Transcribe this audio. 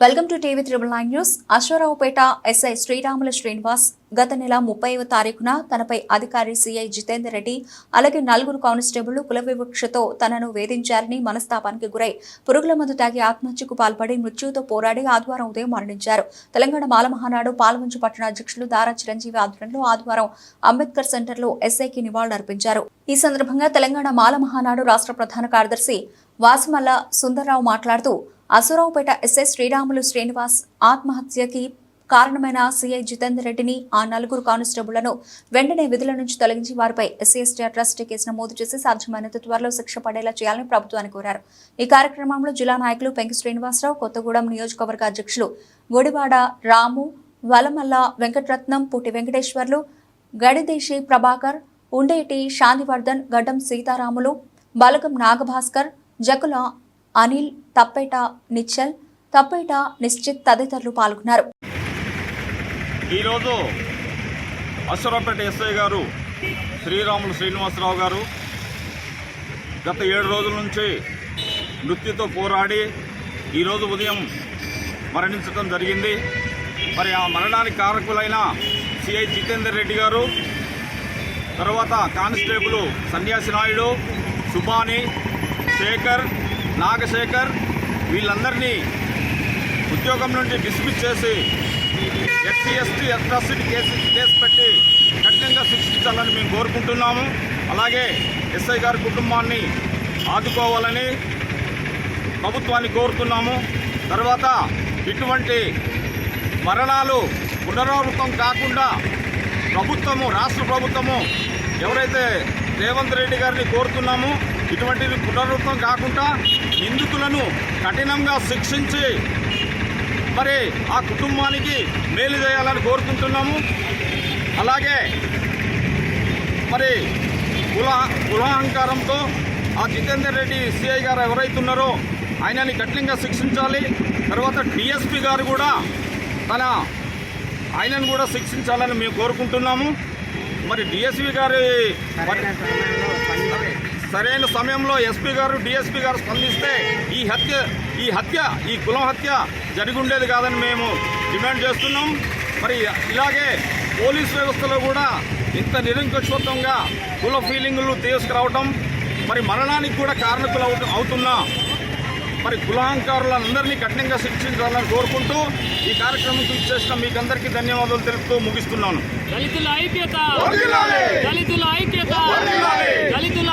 Welcome to TV triple nine news. Aswaraopeta SI Sriramula Srinivas గత నెల ముప్పైవ తారీఖున తనపై అధికారి సిఐ జితేందర్ రెడ్డి అలాగే నలుగురు కానిస్టేబుళ్ళు కుల వివక్షతో తనను వేధించారని మనస్తాపానికి గురై పురుగుల మందు తాగి ఆత్మహత్యకు పాల్పడి మృత్యుతో పోరాడి ఆదివారం ఉదయం మరణించారు. తెలంగాణ మాల మహానాడు పాలమంచు పట్టణ అధ్యక్షులు దారా చిరంజీవి ఆధ్వర్యంలో ఆదివారం అంబేద్కర్ సెంటర్లో ఎస్ఐకి నివాళులర్పించారు ఈ సందర్భంగా తెలంగాణ మాల మహానాడు రాష్ట్ర ప్రధాన కార్యదర్శి వాసుమల్ల సుందర్రావు మాట్లాడుతూ అసురావుపేట ఎస్ఐ శ్రీరాములు శ్రీనివాస్ ఆత్మహత్యకి కారణమైన సీఐ జితేందర్ రెడ్డిని ఆ నలుగురు కానిస్టేబుళ్ళను వెంటనే విధుల నుంచి తొలగించి వారిపై ఎస్సీఎస్టీ ట్రస్ట్ అట్రాసిటీ కేసు నమోదు చేసి సాధ్యమైనంత త్వరలో శిక్ష పడేలా చేయాలని ప్రభుత్వాన్ని కోరారు. ఈ కార్యక్రమంలో జిల్లా నాయకులు పెంకి శ్రీనివాసరావు కొత్తగూడెం నియోజకవర్గ అధ్యక్షులు గొడివాడ రాము వలమల్ల వెంకటరత్నం పుట్టి వెంకటేశ్వర్లు గడిదేశి ప్రభాకర్ ఉండేటి శాంతివర్ధన్ గడ్డం సీతారాములు బలగం నాగభాస్కర్ జకుల అనిల్ తప్పేట నిచ్చల్ తప్పేట నిశ్చిత్ తదితరులు పాల్గొన్నారు. ఈరోజు అశ్వరాపేట ఎస్ఐ గారు శ్రీరాములు శ్రీనివాసరావు గారు గత ఏడు రోజుల నుంచి మృత్యుతో పోరాడి ఈరోజు ఉదయం మరణించడం జరిగింది. మరి ఆ మరణానికి కారకులైన సిఐ జితేందర్ రెడ్డి గారు తర్వాత కానిస్టేబుల్ సన్యాసి నాయుడు సుబాని శేఖర్ నాగశేఖర్ వీళ్ళందరినీ ఉద్యోగం నుండి డిస్మిస్ చేసి SC ST atrocity case case పెట్టి కఠినంగా శిక్షించాలని మేము కోరుకుంటున్నాము. అలాగే ఎస్ఐ గారి కుటుంబాన్ని ఆదుకోవాలని ప్రభుత్వాన్ని కోరుతున్నాము. తర్వాత ఇటువంటి మరణాలు పునరావృతం కాకుండా ప్రభుత్వము రాష్ట్ర ప్రభుత్వము ఎవరైతే రేవంత్ రెడ్డి గారిని కోరుతున్నాము. ఇటువంటి పునరుత్వం కాకుండా నిందితులను కఠినంగా శిక్షించి మరి ఆ కుటుంబానికి మేలు చేయాలని కోరుకుంటున్నాము. అలాగే మరి కుల కులాహంకారంతో ఆ జితేందర్ రెడ్డి సిఐ గారు ఎవరైతున్నారో ఆయనని కఠినంగా శిక్షించాలి. తర్వాత డిఎస్పి గారు కూడా తన ఆయనను కూడా శిక్షించాలని మేము కోరుకుంటున్నాము. మరి డిఎస్పి గారి సరైన సమయంలో ఎస్పీ గారు డిఎస్పీ గారు స్పందిస్తే ఈ హత్య ఈ హత్య ఈ కులం హత్య జరిగి ఉండేది కాదని మేము డిమాండ్ చేస్తున్నాం. మరి ఇలాగే పోలీస్ వ్యవస్థలో కూడా ఇంత నిరంకుశత్వంగా కుల ఫీలింగులు తీసుకురావటం మరి మరణానికి కూడా కారణకులు అవుతు అవుతున్నా మరి కులాహంకారులందరినీ కఠినంగా శిక్షించాలని కోరుకుంటూ ఈ కార్యక్రమం చేసిన మీకందరికీ ధన్యవాదాలు తెలుపుతూ ముగిస్తున్నాను దళితుల ఐక్యత! దళితుల ఐక్యత! దళితుల